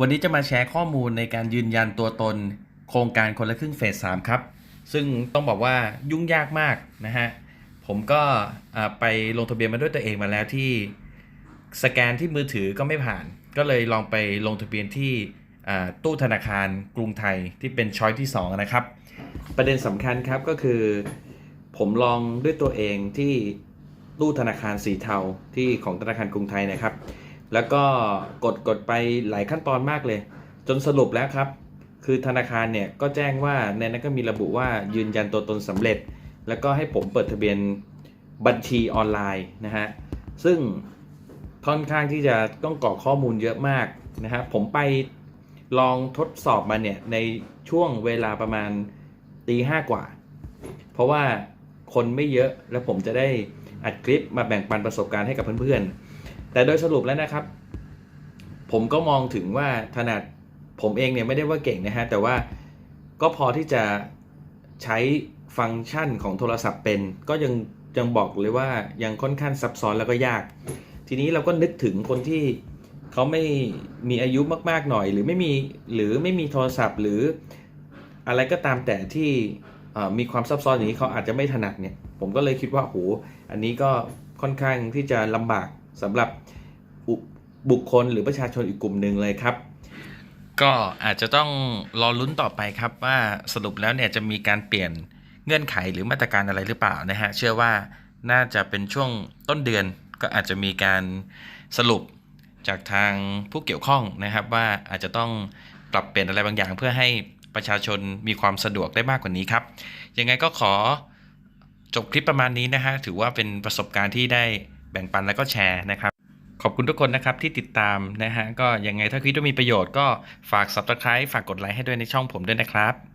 วันนี้จะมาแชร์ข้อมูลในการยืนยันตัวตน โครงการคนละครึ่งเฟส 3 ครับ ซึ่งต้องบอกว่ายุ่งยากมากนะฮะ ผมก็ไปลงทะเบียนมาด้วยตัวเองมาแล้วที่สแกนที่มือถือก็ไม่ผ่าน ก็เลยลองไปลงทะเบียนที่ตู้ธนาคารกรุงไทยที่เป็นช้อยที่ 2 นะครับ ประเด็นสำคัญครับก็คือ ผมลองด้วยตัวเองที่ตู้ธนาคารสีเทาที่ของธนาคารกรุงไทยนะครับ แล้วก็กดกดไปหลายขั้นตอนมากเลย จนสรุปแล้วครับ คือธนาคารเนี่ยก็แจ้งว่าในนั้นก็มีระบุว่ายืนยันตัวตนสำเร็จ แล้วก็ให้ผมเปิดทะเบียนบัญชีออนไลน์นะฮะซึ่งค่อนข้างที่จะต้องกรอกข้อมูลเยอะมากนะฮะผมไปลองทดสอบมาเนี่ยในช่วงเวลาประมาณตีห้ากว่า เพราะว่าคนไม่เยอะแล้วผมจะได้อัดคลิปมาแบ่งปันประสบการณ์ให้กับเพื่อนๆ แต่โดยสรุปแล้วนะครับ ผมก็มองถึงว่าถนัดผมเองเนี่ยไม่ได้ว่าเก่งนะฮะ แต่ว่าก็พอที่จะใช้ฟังก์ชันของโทรศัพท์เป็น ก็ยังยังบอกเลยว่ายังค่อนข้างซับซ้อนแล้วก็ยาก ทีนี้เราก็นึกถึงคนที่เขาไม่มีอายุมาก ๆ หน่อย หรือไม่มีหรือไม่มีโทรศัพท์ หรืออะไรก็ตามแต่ที่มีความซับซ้อนอย่างนี้เขาอาจจะไม่ถนัดเนี่ย ผมก็เลยคิดว่าโหอันนี้ก็ค่อนข้างที่จะลำบากสำหรับ บุคคลหรือประชาชนอีกกลุ่มหนึ่งเลยครับ ก็อาจจะต้องรอลุ้นต่อไปครับว่าสรุปแล้วเนี่ยจะมีการเปลี่ยนเงื่อนไขหรือมาตรการอะไรหรือเปล่านะฮะเชื่อว่าน่าจะเป็นช่วงต้นเดือนก็อาจจะมีการสรุปจากทางผู้เกี่ยวข้องนะครับว่าอาจจะต้องปรับเปลี่ยนอะไรบางอย่าง เพื่อให้ประชาชนมีความสะดวกได้มากกว่านี้ครับ ยังไงก็ขอจบคลิปประมาณนี้นะฮะถือว่าเป็นประสบการณ์ที่ได้แบ่งปันแล้วก็แชร์นะครับ ขอบคุณทุกคนนะครับที่ติดตามนะฮะก็ยังไงถ้าคิดว่ามีประโยชน์ก็ฝาก subscribe ฝากกดไลค์ให้ด้วยในช่องผมด้วยนะครับ